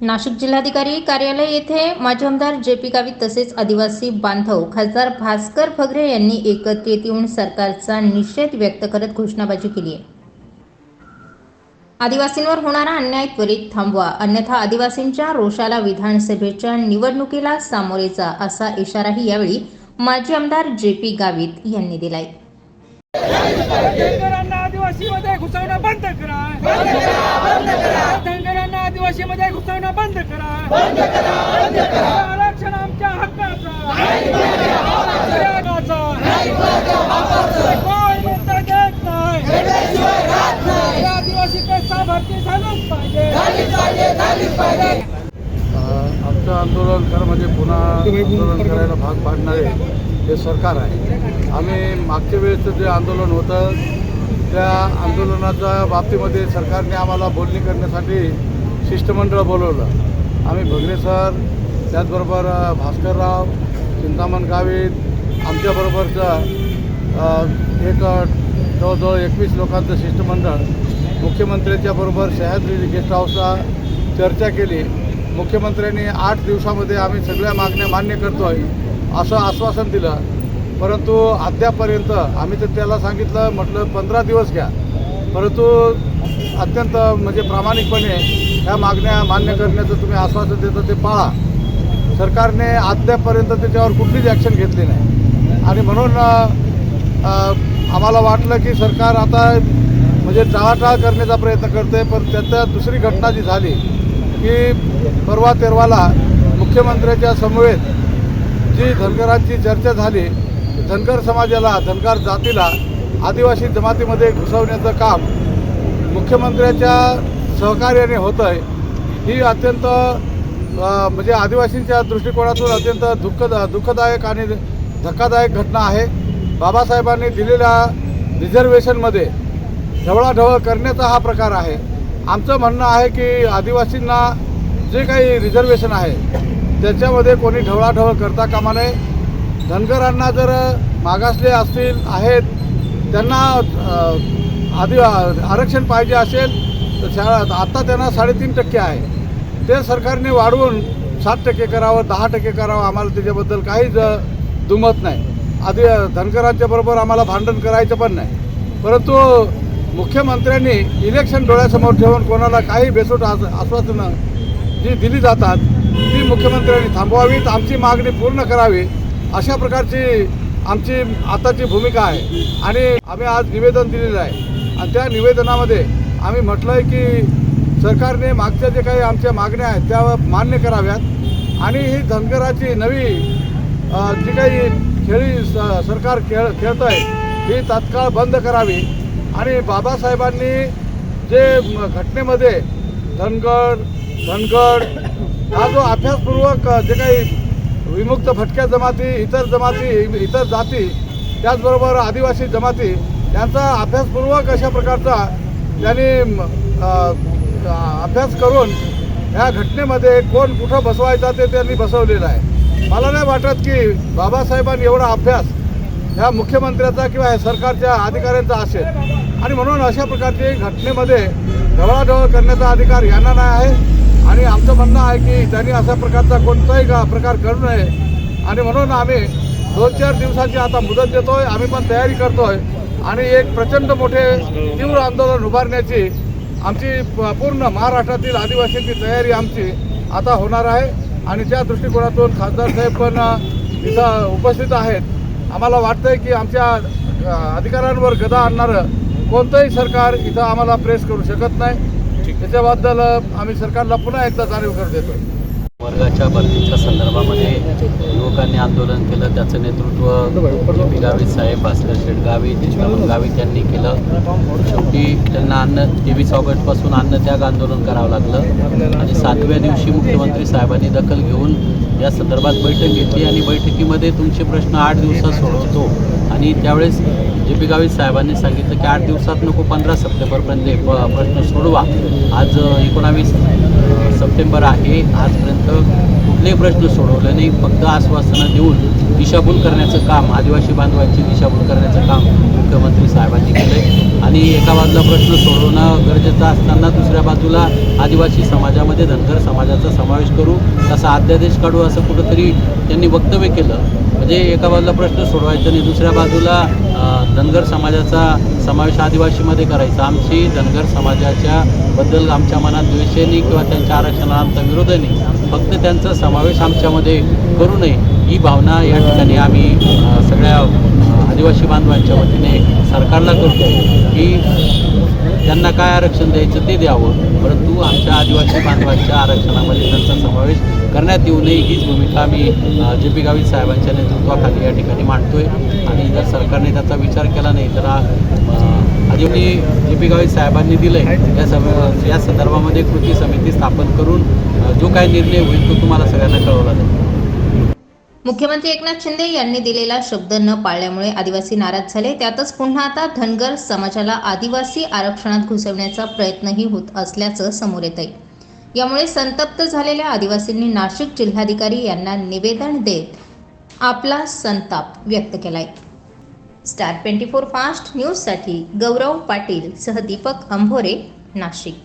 नाशिक जिल्हाधिकारी कार्यालय येथे माजी आमदार जे पी गावित तसेच आदिवासी बांधव खासदार भास्कर फगरे यांनी एकत्रित येऊन सरकारचा निषेध व्यक्त करत घोषणाबाजी केली आहे. आदिवासींवर होणारा अन्याय त्वरित थांबवा अन्यथा आदिवासींच्या रोषाला विधानसभेच्या निवडणुकीला सामोरे जा असा इशाराही यावेळी माजी आमदार जे पी गावित यांनी दिलाय. आदिवासीमध्ये घुसवणं बंद करा. धनगरांना आदिवासीमध्ये घुसवणं बंद करा. आरक्षण आमच्या हक्काचं. नाही? आदिवासी पैसा भरती झालीच पाहिजे. आमचं आंदोलन खरं म्हणजे पुन्हा आंदोलन करायला भाग पाडणारे हे सरकार आहे. आम्ही मागच्या वेळेचं जे आंदोलन होतं त्या आंदोलनाच्या बाबतीमध्ये सरकारने आम्हाला बोलणी करण्यासाठी शिष्टमंडळ बोलवलं. आम्ही भगरे सर त्याचबरोबर भास्करराव चिंतामण गावित आमच्याबरोबरचं एक जवळजवळ एकवीस लोकांचं शिष्टमंडळ मुख्यमंत्र्यांच्या बरोबर सह्याद्री गेस्ट हाऊसला चर्चा केली. मुख्यमंत्र्यांनी आठ दिवसामध्ये आम्ही सगळ्या मागण्या मान्य करतो आहे असं आश्वासन दिलं. परंतु अद्यापर्यंत आम्ही तर त्याला सांगितलं म्हटलं पंधरा दिवस घ्या. परंतु अत्यंत म्हणजे प्रामाणिकपणे ह्या मागण्या मान्य करण्याचं तुम्ही आश्वासन देतं ते पाळा. सरकारने अद्यापर्यंत त्याच्यावर कुठलीच ॲक्शन घेतली नाही. आणि म्हणून आम्हाला वाटलं की सरकार आता म्हणजे टाळाटाळ करण्याचा प्रयत्न करते पण त्याच्या दुसरी घटना जी झाली की परवा तेरवाला मुख्यमंत्र्याच्या समवेत जी धनगरांची चर्चा झाली धनगर समाजाला धनगर जातीला आदिवासी जमातीमध्ये घुसवण्याचं काम मुख्यमंत्र्याच्या सहकार्याने होतं आहे ही अत्यंत म्हणजे आदिवासींच्या दृष्टिकोनातून अत्यंत दुःख दुःखदायक आणि धक्कादायक घटना आहे. बाबासाहेबांनी दिलेल्या रिझर्वेशनमध्ये ढवळाढवळ करण्याचा हा प्रकार आहे. आमचं म्हणणं आहे की आदिवासींना जे काही रिझर्वेशन आहे त्याच्यामध्ये कोणी ढवळाढवळ करता कामा नये. धनगरांना जर मागासले असतील आहेत त्यांना आधी आदि आरक्षण पाहिजे असेल तर शाळा आत्ता त्यांना साडेतीन टक्के आहे. ते सरकारने वाढवून सात टक्के करावं दहा टक्के करावं आम्हाला त्याच्याबद्दल काहीच दुमत नाही. आधी धनगरांच्या बरोबर आम्हाला भांडण करायचं पण नाही. परंतु मुख्यमंत्र्यांनी इलेक्शन डोळ्यासमोर ठेवून कोणाला काही बेसूट आस आश्वासनं जी दिली जातात ती मुख्यमंत्र्यांनी थांबवावीत. आमची मागणी पूर्ण करावी. अशा प्रकारची आमची आताची भूमिका आहे. आणि आम्ही आज निवेदन दिलेलं आहे. आणि त्या निवेदनामध्ये आम्ही म्हटलं आहे की सरकारने मागच्या जे काही आमच्या मागण्या आहेत त्या मान्य कराव्यात. आणि ही धनगराची नवी जी काही खेळी स- सरकार खेळ खेळतं आहे ही तात्काळ बंद करावी. आणि बाबासाहेबांनी जे घटनेमध्ये धनगड धनगड हा जो अभ्यासपूर्वक जे काही विमुक्त भटक्या जमाती इतर जमाती इतर जाती त्याचबरोबर आदिवासी जमाती यांचा अभ्यासपूर्वक अशा प्रकारचा त्यांनी अभ्यास करून ह्या घटनेमध्ये कोण कुठं बसवायचा ते त्यांनी बसवलेलं आहे. मला नाही वाटत की बाबासाहेबांनी एवढा अभ्यास ह्या मुख्यमंत्र्याचा किंवा ह्या सरकारच्या अधिकाऱ्यांचा असेल. आणि म्हणून अशा प्रकारची घटनेमध्ये ढवळाढवळ करण्याचा अधिकार यांना नाही आहे. आणि आमचं म्हणणं आहे की त्यांनी अशा प्रकारचा कोणताही का प्रकार करू नये. आणि म्हणून आम्ही दोन चार दिवसाची आता मुदत देतोय आम्ही पण तयारी करतोय. आणि एक प्रचंड मोठे तीव्र आंदोलन उभारण्याची आमची प- पूर्ण महाराष्ट्रातील आदिवासींची तयारी आमची आता होणार आहे. आणि त्या दृष्टिकोनातून खासदार साहेब पण इथं उपस्थित आहेत. आम्हाला वाटतंय की आमच्या अधिकारांवर अधिकाऱ्यांवर गदा आणणारं कोणतंही सरकार इथं आम्हाला प्रेस करू शकत नाही. त्याच्याबद्दल आम्ही सरकारला पुन्हा एकदा जाणीव करून देतोय. वर्गाच्या भरतीच्या संदर्भामध्ये युवकांनी आंदोलन केलं त्याचं नेतृत्व जे पी गावित साहेब भास्कर शेठ गावित गावित यांनी केलं. शेवटी त्यांना अन्न तेवीस ऑगस्टपासून अन्नत्याग आंदोलन करावं लागलं. आणि सातव्या दिवशी मुख्यमंत्री साहेबांनी दखल घेऊन या संदर्भात बैठक घेतली आणि बैठकीमध्ये तुमचे प्रश्न आठ दिवसात सोडवतो. आणि त्यावेळेस जे पी गावित साहेबांनी सांगितलं की आठ दिवसात नको पंधरा सप्टेंबरपर्यंत प- प्रश्न सोडवा. आज एकोणावीस सप्टेंबर आहे. आजपर्यंत कुठलेही प्रश्न सोडवले नाही फक्त आश्वासनं देऊन दिशाभूल करण्याचं काम आदिवासी बांधवांची दिशाभूल करण्याचं काम मुख्यमंत्री साहेबांनी केलं आणि एका बाजूला प्रश्न सोडवणं गरजेचं असताना दुसऱ्या बाजूला आदिवासी समाजामध्ये धनगर समाजाचा समावेश करू तसा अध्यादेश काढू असं कुठंतरी त्यांनी वक्तव्य केलं. म्हणजे एका बाजूला प्रश्न सोडवायचा आणि दुसऱ्या बाजूला धनगर समाजाचा समावेश आदिवासीमध्ये करायचा. आमची धनगर समाजाच्या बद्दल आमच्या मनात द्वेष किंवा त्यांच्या आरक्षणाला आमचा विरोधाने फक्त त्यांचा समावेश आमच्यामध्ये करू नये ही भावना या ठिकाणी आम्ही सगळ्या आदिवासी बांधवांच्या वतीने सरकारला करतो की त्यांना काय आरक्षण द्यायचं ते द्यावं. परंतु आमच्या आदिवासी बांधवांच्या आरक्षणामध्ये त्यांचा समावेश करण्यात येऊ नये हीच भूमिका आम्ही जे पी गावित साहेबांच्या नेतृत्वाखाली या ठिकाणी मांडतोय. आणि जर सरकारने त्याचा विचार केला नाही तर आदिवासी जे पी गावित साहेबांनी दिलं आहे या सम या संदर्भामध्ये कृती समिती स्थापन करून जो काही निर्णय होईल तो तुम्हाला सगळ्यांना कळवला जाईल. मुख्यमंत्री एकनाथ शिंदे यांनी दिलेला शब्द न पाळल्यामुळे आदिवासी नाराज झाले. त्यातच पुन्हा आता धनगर समाजाला आदिवासी आरक्षणात घुसवण्याचा प्रयत्नही होत असल्याचं समोर येत आहे यामुळे संतप्त झालेल्या आदिवासींनी नाशिक जिल्हाधिकारी यांना निवेदन देत आपला संताप व्यक्त केलाय. स्टार ट्वेंटी फोर फास्ट न्यूजसाठी गौरव पाटील सह दीपक अंभोरे नाशिक.